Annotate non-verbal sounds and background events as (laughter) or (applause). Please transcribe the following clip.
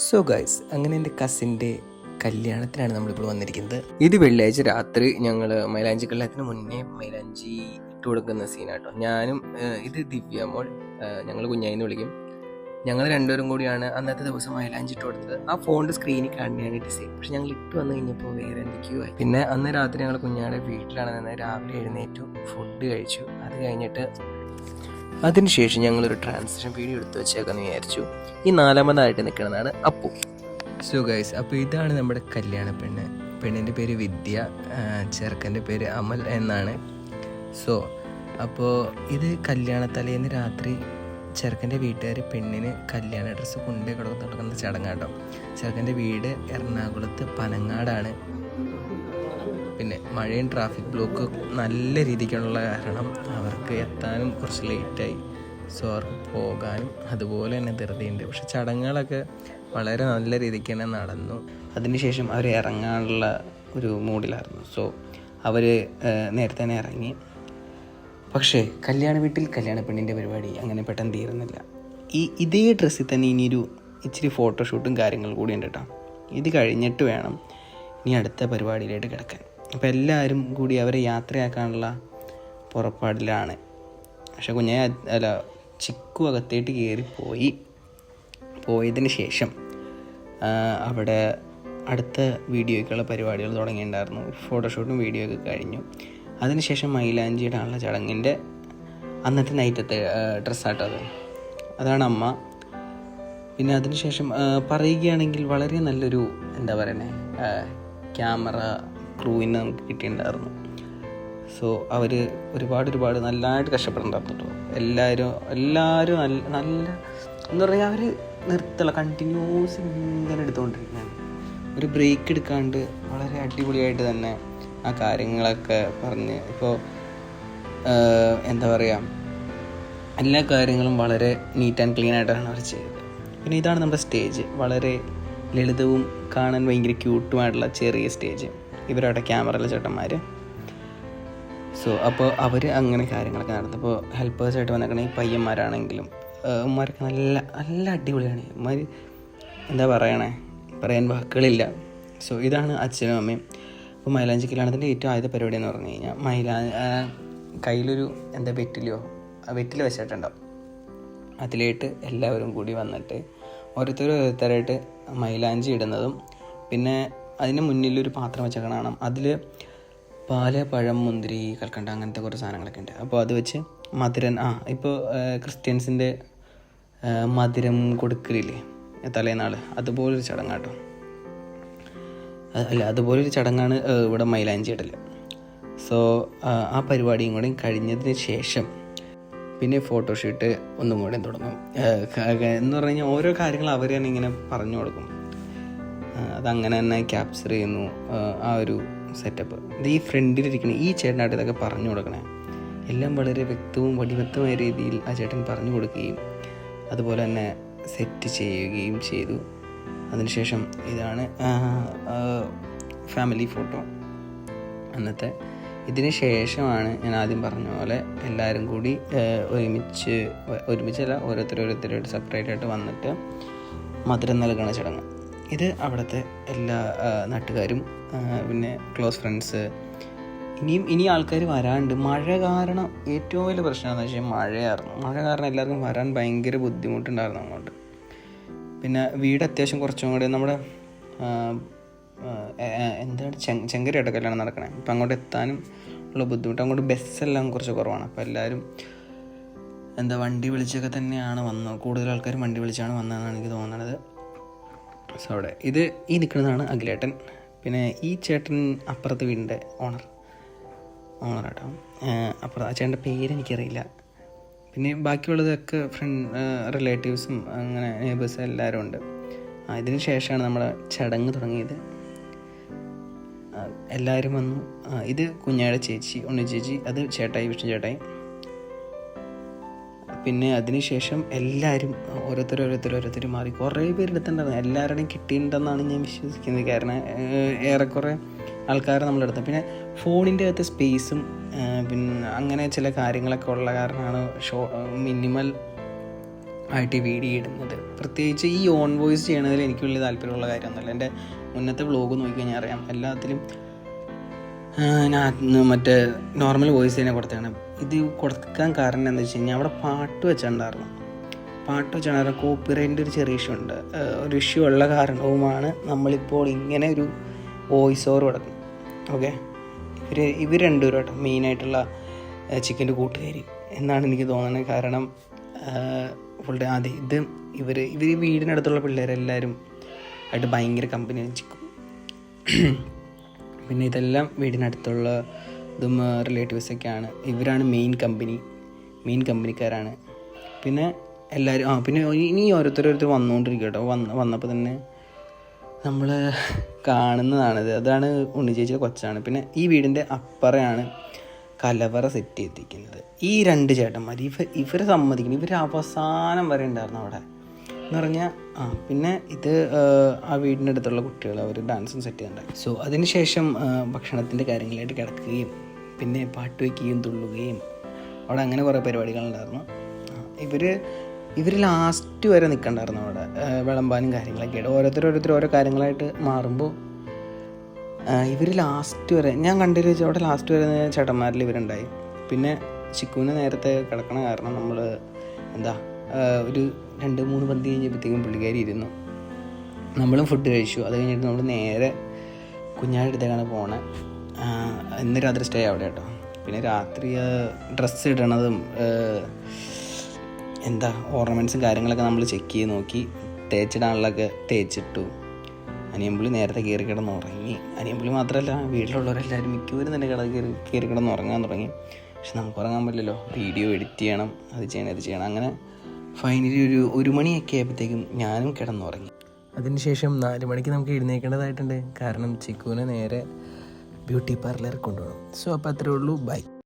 So guys അങ്ങനെ എന്റെ കസിന്റെ കല്യാണത്തിനാണ് നമ്മളിപ്പോൾ വന്നിരിക്കുന്നത്. ഇത് വെള്ളിയാഴ്ച രാത്രി ഞങ്ങൾ മൈലാഞ്ചി കല്യാണത്തിന് മുന്നേ മൈലാഞ്ചി ഇട്ട് കൊടുക്കുന്ന സീനാട്ടോ ഞാനും ഇത് ദിവ്യ മോൾ ഞങ്ങൾ കുഞ്ഞായിന്ന് വിളിക്കും. ഞങ്ങൾ രണ്ടുപേരും കൂടിയാണ് അന്നത്തെ ദിവസം മൈലാഞ്ചി ഇട്ട് കൊടുത്തത്. ആ ഫോണിന്റെ സ്ക്രീനിൽ കാണുകയാണ് ഡിസൈൻ പക്ഷെ ഞങ്ങൾ ഇട്ട് വന്നു കഴിഞ്ഞപ്പോൾ വേറെ എന്തൊക്കെയോ ആയി. പിന്നെ അന്ന് രാത്രി ഞങ്ങൾ കുഞ്ഞാടെ വീട്ടിലാണ് രാവിലെ എഴുന്നേറ്റു ഫുഡ് കഴിച്ചു. അത് കഴിഞ്ഞിട്ട് അതിനുശേഷം ഞങ്ങളൊരു ട്രാൻസ്ലേഷൻ വീഡിയോ എടുത്തു വെച്ചേക്കാന്ന് വിചാരിച്ചു. ഈ നാലാമതായിട്ട് നിൽക്കുന്നതാണ് അപ്പു. സോ ഗൈസ് അപ്പോൾ ഇതാണ് നമ്മുടെ കല്യാണ പെണ്ണ്. പെണ്ണിന്റെ പേര് വിദ്യ ചെറുക്കന്റെ പേര് അമൽ എന്നാണ്. സോ അപ്പോൾ ഇത് കല്യാണ തലേന്ന് രാത്രി ചെറുക്കന്റെ വീട്ടുകാർ പെണ്ണിന് കല്യാണ ഡ്രസ്സ് കൊണ്ടുപോയി കൊടുക്കുന്ന ചടങ്ങാട്ടോ. ചെറുക്കന്റെ വീട് എറണാകുളത്ത് പനങ്ങാടാണ്. പിന്നെ മഴയും ട്രാഫിക് ബ്ലോക്ക് നല്ല രീതിക്കുള്ള കാരണം അവർക്ക് എത്താനും കുറച്ച് ലേറ്റായി സോ അവർക്ക് പോകാനും അതുപോലെ തന്നെ ധൃതിയുണ്ട്. പക്ഷെ ചടങ്ങുകളൊക്കെ വളരെ നല്ല രീതിക്ക് തന്നെ നടന്നു. അതിനുശേഷം അവർ ഇറങ്ങാനുള്ള ഒരു മൂഡിലായിരുന്നു. സോ അവർ നേരത്തെ തന്നെ ഇറങ്ങി. പക്ഷേ കല്യാണ വീട്ടിൽ കല്യാണ പെണ്ണിന്റെ പരിപാടി അങ്ങനെ പെട്ടെന്ന് തീരുന്നില്ല ഈ ഇതേ ഡ്രസ്സിൽ തന്നെ ഇനിയൊരു ഇച്ചിരി ഫോട്ടോഷൂട്ടും കാര്യങ്ങളും കൂടി ഉണ്ട് കേട്ടോ ഇത് കഴിഞ്ഞിട്ട് വേണം ഇനി അടുത്ത പരിപാടിയിലേക്ക് കിടക്കാൻ. അപ്പോൾ എല്ലാവരും കൂടി അവരെ യാത്രയാക്കാനുള്ള പുറപ്പാടിലാണ്. പക്ഷെ കുഞ്ഞെ അല്ല ചിക്കു അകത്തേട്ട് കയറിപ്പോയി. പോയതിന് ശേഷം അവിടെ അടുത്ത വീഡിയോയ്ക്കുള്ള പരിപാടികൾ തുടങ്ങിയിട്ടുണ്ടായിരുന്നു. ഫോട്ടോഷൂട്ടും വീഡിയോ ഒക്കെ കഴിഞ്ഞു അതിനുശേഷം മൈലാഞ്ചിയുടെ ഇടാനുള്ള ചടങ്ങിന്റെ അന്നത്തെ നൈറ്റത്തെ ഡ്രസ്സാട്ടത് അത്. അതാണ് അമ്മ. പിന്നെ അതിനുശേഷം പറയുകയാണെങ്കിൽ വളരെ നല്ലൊരു എന്താ പറയണേ ക്യാമറ ക്രൂവിനെ നമുക്ക് കിട്ടിയിട്ടുണ്ടായിരുന്നു. സോ അവർ ഒരുപാട് ഒരുപാട് നല്ലതായിട്ട് കഷ്ടപ്പെടുന്നുണ്ടായിരുന്നു കേട്ടോ. എല്ലാവരും എല്ലാവരും നല്ല നല്ല എന്ന് പറഞ്ഞാൽ അവർ നിർത്തല കണ്ടിന്യൂസ് ഇങ്ങനെ എടുത്തുകൊണ്ടിരിക്കുകയാണ് ഒരു ബ്രേക്ക് എടുക്കാണ്ട് വളരെ അടിപൊളിയായിട്ട് തന്നെ ആ കാര്യങ്ങളൊക്കെ പറഞ്ഞ് ഇപ്പോൾ എന്താ പറയുക എല്ലാ കാര്യങ്ങളും വളരെ നീറ്റ് ആൻഡ് ക്ലീൻ ആയിട്ടാണ് അവർ ചെയ്തത് പിന്നെ ഇതാണ് നമ്മുടെ സ്റ്റേജ് വളരെ ലളിതവും കാണാൻ ഭയങ്കര ക്യൂട്ടുമായിട്ടുള്ള ചെറിയ സ്റ്റേജ് ഇവരവിടെ ക്യാമറയിലെ ചേട്ടന്മാർ സോ അപ്പോൾ അവർ അങ്ങനെ കാര്യങ്ങളൊക്കെ നടന്നപ്പോൾ ഹെൽപ്പേഴ്സായിട്ട് വന്നേക്കണ ഈ പയ്യന്മാരാണെങ്കിലും ഉമ്മാരൊക്കെ നല്ല നല്ല അടിപൊളിയാണ്. ഉമ്മാർ എന്താ പറയണേ? പറയാൻ വാക്കുകളില്ല. സോ ഇതാണ് അച്ഛനും അമ്മയും. അപ്പോൾ മൈലാഞ്ചി കല്യാണത്തിന്റെ ഏറ്റവും ആദ്യത്തെ പരിപാടി എന്ന് പറഞ്ഞു കഴിഞ്ഞാൽ മൈലാ കയ്യിലൊരു എന്താ വെറ്റിലോ വെറ്റിൽ വെച്ചിട്ടുണ്ടാവും. അതിലേട്ട് എല്ലാവരും കൂടി വന്നിട്ട് ഓരോരുത്തർ ഓരോരുത്തരായിട്ട് മൈലാഞ്ചി ഇടുന്നതും പിന്നെ അതിന് മുന്നിലൊരു പാത്രം വെച്ച കാണാം. അതിൽ പാൽ പഴം മുന്തിരി കൽക്കണ്ട അങ്ങനത്തെ കുറേ സാധനങ്ങളൊക്കെ ഉണ്ട്. അപ്പോൾ അത് വെച്ച് മധുരൻ ആ ഇപ്പോൾ ക്രിസ്ത്യൻസിന്റെ മധുരം കൊടുക്കലില്ലേ? തലേനാൾ അതുപോലൊരു ചടങ്ങാട്ടോ അല്ല അതുപോലൊരു ചടങ്ങാണ് ഇവിടെ മൈലാഞ്ചി ഇടൽ സോ ആ പരിപാടിയും കൂടി കഴിഞ്ഞതിന് ശേഷം പിന്നെ ഫോട്ടോഷൂട്ട് ഒന്നും കൂടെ തുടങ്ങും. എന്ന് പറഞ്ഞു കഴിഞ്ഞാൽ ഓരോ കാര്യങ്ങൾ അവർ തന്നെ ഇങ്ങനെ പറഞ്ഞു കൊടുക്കും. അതങ്ങനെ തന്നെ ക്യാപ്ചർ ചെയ്യുന്നു ആ, ഒരു സെറ്റപ്പ് ഇത് ഈ ഫ്രണ്ടിലിരിക്കണ ഈ ചേട്ടനായിട്ട് ഇതൊക്കെ പറഞ്ഞു കൊടുക്കണേ. എല്ലാം വളരെ വ്യക്തവും വടിവത്തമായ രീതിയിൽ ആ ചേട്ടൻ പറഞ്ഞു കൊടുക്കുകയും അതുപോലെ തന്നെ സെറ്റ് ചെയ്യുകയും ചെയ്തു. അതിനുശേഷം ഇതാണ് ഫാമിലി ഫോട്ടോ അന്നത്തെ ഇതിന് ശേഷമാണ് ഞാൻ ആദ്യം പറഞ്ഞ പോലെ എല്ലാവരും കൂടി ഒരുമിച്ച് ഒരുമിച്ചല്ല ഓരോരുത്തർ സെപ്പറേറ്റ് ആയിട്ട് വന്നിട്ട് മധുരം നൽകണ ചടങ്ങ്. ഇത് അവിടുത്തെ എല്ലാ നാട്ടുകാരും പിന്നെ ക്ലോസ് ഫ്രണ്ട്സ് ഇനിയും ഇനി ആൾക്കാർ വരാണ്ട്. മഴ കാരണം ഏറ്റവും വലിയ പ്രശ്നം എന്ന് വെച്ചാൽ മഴയായിരുന്നു. മഴ കാരണം എല്ലാവർക്കും വരാൻ ഭയങ്കര ബുദ്ധിമുട്ടുണ്ടായിരുന്നു അങ്ങോട്ട്. പിന്നെ വീട് അത്യാവശ്യം കുറച്ചും കൂടെ നമ്മുടെ എന്താണ്? ചെങ് ചെങ്കരയായിട്ട് കല്യാണം നടക്കണേ. അപ്പം അങ്ങോട്ട് എത്താനും ഉള്ള ബുദ്ധിമുട്ട്. അങ്ങോട്ട് ബസ്സെല്ലാം കുറച്ച് കുറവാണ്. അപ്പോൾ എല്ലാവരും എന്താ വണ്ടി വിളിച്ചൊക്കെ തന്നെയാണ് വന്നത്. കൂടുതൽ ആൾക്കാർ വണ്ടി വിളിച്ചാണ് വന്നതെന്നാണ് എനിക്ക് തോന്നുന്നത് സോ അവിടെ ഇത് ഈ നിൽക്കുന്നതാണ് അഖിലേട്ടൻ. പിന്നെ ഈ ചേട്ടൻ അപ്പുറത്തെ വീടിന്റെ ഓണർ ഓണർ കേട്ടോ അപ്പുറം ആ ചേട്ടന്റെ പേര് എനിക്കറിയില്ല. പിന്നെ ബാക്കിയുള്ളതൊക്കെ ഫ്രണ്ട് റിലേറ്റീവ്സും അങ്ങനെ നെയ്ബേഴ്സ് എല്ലാവരും ഉണ്ട്. അതിന് ശേഷമാണ് നമ്മൾ ചടങ്ങ് തുടങ്ങിയത്. എല്ലാവരും വന്നു. ഇത് കുഞ്ഞാടെ ചേച്ചി ഉണ്ണി ചേച്ചി അത് ചേട്ടായി വിഷ്ണു ചേട്ടായി. പിന്നെ അതിനുശേഷം എല്ലാവരും ഓരോരുത്തർ ഓരോരുത്തർ ഓരോരുത്തർ മാറി. കുറേ പേര് എടുത്തിട്ടുണ്ടായിരുന്നു. എല്ലാവരുടെയും കിട്ടിയിട്ടുണ്ടെന്നാണ് ഞാൻ വിശ്വസിക്കുന്നത്. കാരണം ഏറെക്കുറെ ആൾക്കാരെ നമ്മളെടുത്ത് പിന്നെ ഫോണിന്റെ അകത്ത് സ്പേസും പിന്നെ അങ്ങനെ ചില കാര്യങ്ങളൊക്കെ ഉള്ള കാരണമാണ് ഷോ മിനിമൽ ആയിട്ട് വീഡിയോ ഇടുന്നത്. പ്രത്യേകിച്ച് ഈ ഓൺ വോയിസ് ചെയ്യണതിൽ എനിക്ക് വലിയ താല്പര്യമുള്ള കാര്യമൊന്നുമില്ല. എന്റെ മുന്നത്തെ വ്ലോഗ് നോക്കിക്കഴിഞ്ഞാൽ അറിയാം. എല്ലാത്തിലും ഞാൻ മറ്റേ നോർമൽ വോയിസ് തന്നെ കൊടുത്താണ് ഇത് കൊടുക്കാൻ കാരണം എന്താ വെച്ച് കഴിഞ്ഞാൽ അവിടെ പാട്ട് വെച്ചിട്ടുണ്ടായിരുന്നു. പാട്ട് വെച്ചിട്ടുണ്ടായിരുന്നു കോപ്പിറൈറ്റിന്റെ ഒരു ചെറിയ ഇഷ്യൂ ഉണ്ട്. ഒരു ഇഷ്യൂ ഉള്ള കാരണവുമാണ് നമ്മളിപ്പോൾ ഇങ്ങനെ ഒരു വോയിസ് ഓവർ കൊടുക്കുന്നത്. ഓക്കെ ഇവർ ഇവർ രണ്ടുപേരും കേട്ടോ മെയിനായിട്ടുള്ള ചിക്കന്റെ കൂട്ടുകാരി എന്നാണ് എനിക്ക് തോന്നുന്നത്. കാരണം ഫുൾ അതെ ഇത് ഇവർ ഇവർ ഈ വീടിനടുത്തുള്ള പിള്ളേരെല്ലാവരും ആയിട്ട് ഭയങ്കര കമ്പനി ചിക്കും. (clears throat) പിന്നെ ഇതെല്ലാം വീടിനടുത്തുള്ള ഇതും റിലേറ്റീവ്സൊക്കെയാണ് ഇവരാണ് മെയിൻ കമ്പനി മെയിൻ കമ്പനിക്കാരാണ് പിന്നെ എല്ലാവരും ആ പിന്നെ ഇനി ഓരോരുത്തരോരുത്തർ വന്നുകൊണ്ടിരിക്കും കേട്ടോ. വന്ന് വന്നപ്പോൾ തന്നെ നമ്മൾ കാണുന്നതാണിത് അതാണ് ഉണ്ണി ഉണ്ണിച്ചേച്ചിയുടെ കൊച്ചാണ്. പിന്നെ ഈ വീടിന്റെ അപ്പറയാണ് കലവറ സെറ്റ് ചെയ്തിരിക്കുന്നത് ഈ രണ്ട് ചേട്ടന്മാർ ഇവ ഇവരെ സമ്മതിക്കണം. ഇവർ അവസാനം വരെ ഉണ്ടായിരുന്നു അവിടെ. എന്ന് പറഞ്ഞാൽ ആ പിന്നെ ഇത് ആ, വീടിന്റെ അടുത്തുള്ള കുട്ടികൾ അവർ ഡാൻസും സെറ്റ് ചെയ്യുന്നുണ്ടായി സോ അതിനുശേഷം ഭക്ഷണത്തിന്റെ കാര്യങ്ങളായിട്ട് കിടക്കുകയും പിന്നെ പാട്ട് വയ്ക്കുകയും തുള്ളുകയും അവിടെ അങ്ങനെ കുറേ പരിപാടികളുണ്ടായിരുന്നു. ഇവർ ഇവർ ലാസ്റ്റ് വരെ നിൽക്കണ്ടായിരുന്നു അവിടെ വിളമ്പാനും കാര്യങ്ങളൊക്കെ ആയിട്ട് ഓരോരുത്തർ ഓരോ കാര്യങ്ങളായിട്ട് മാറുമ്പോൾ ഇവർ ലാസ്റ്റ് വരെ ഞാൻ കണ്ടതിൽ വെച്ച് അവിടെ ലാസ്റ്റ് വരെ ചേട്ടന്മാരിൽ ഇവരുണ്ടായി. പിന്നെ ചിക്കുവിന് നേരത്തെ കിടക്കണ കാരണം നമ്മൾ എന്താ ഒരു രണ്ട് മൂന്ന് പന്തി കഴിഞ്ഞപ്പോഴത്തേക്കും പുള്ളിക്കാരി ഇരുന്നു. നമ്മളും ഫുഡ് കഴിച്ചു. അത് കഴിഞ്ഞിട്ട് നമ്മൾ നേരെ കുഞ്ഞാടെ അടുത്തേക്കാണ് പോണേ. ഇന്ന് രാത്രി സ്റ്റേ അവിടെ കേട്ടോ. പിന്നെ രാത്രി ഡ്രസ്സ് ഇടണതും എന്താ ഓർണമെന്റ്സും കാര്യങ്ങളൊക്കെ നമ്മൾ ചെക്ക് ചെയ്ത് നോക്കി. തേച്ചിടാനുള്ളതൊക്കെ തേച്ചിട്ടു. അനിയമ്പുള്ളി നേരത്തെ കയറി കിടന്ന് ഉറങ്ങി. അനിയമ്പുള്ളി മാത്രമല്ല വീട്ടിലുള്ളവരെല്ലാവരും മിക്കവരും തന്നെ കിട കയറി കയറി കിടന്ന് ഉറങ്ങാൻ തുടങ്ങി. പക്ഷെ നമുക്ക് ഉറങ്ങാൻ പറ്റില്ലല്ലോ. വീഡിയോ എഡിറ്റ് ചെയ്യണം അത് ചെയ്യണം ഇത് ചെയ്യണം. അങ്ങനെ ഫൈനലി ഒരു ഒരു മണിയൊക്കെ ആയപ്പോഴത്തേക്കും ഞാനും കിടന്നുറങ്ങി. അതിനുശേഷം നാല് മണിക്ക് നമുക്ക് എഴുന്നേൽക്കേണ്ടതായിട്ടുണ്ട് കാരണം ചിക്കുവിനെ നേരെ ബ്യൂട്ടി പാർലറിൽ കൊണ്ടുപോകണം. സോ അപ്പോൾ അത്രേ ഉള്ളൂ. ബൈ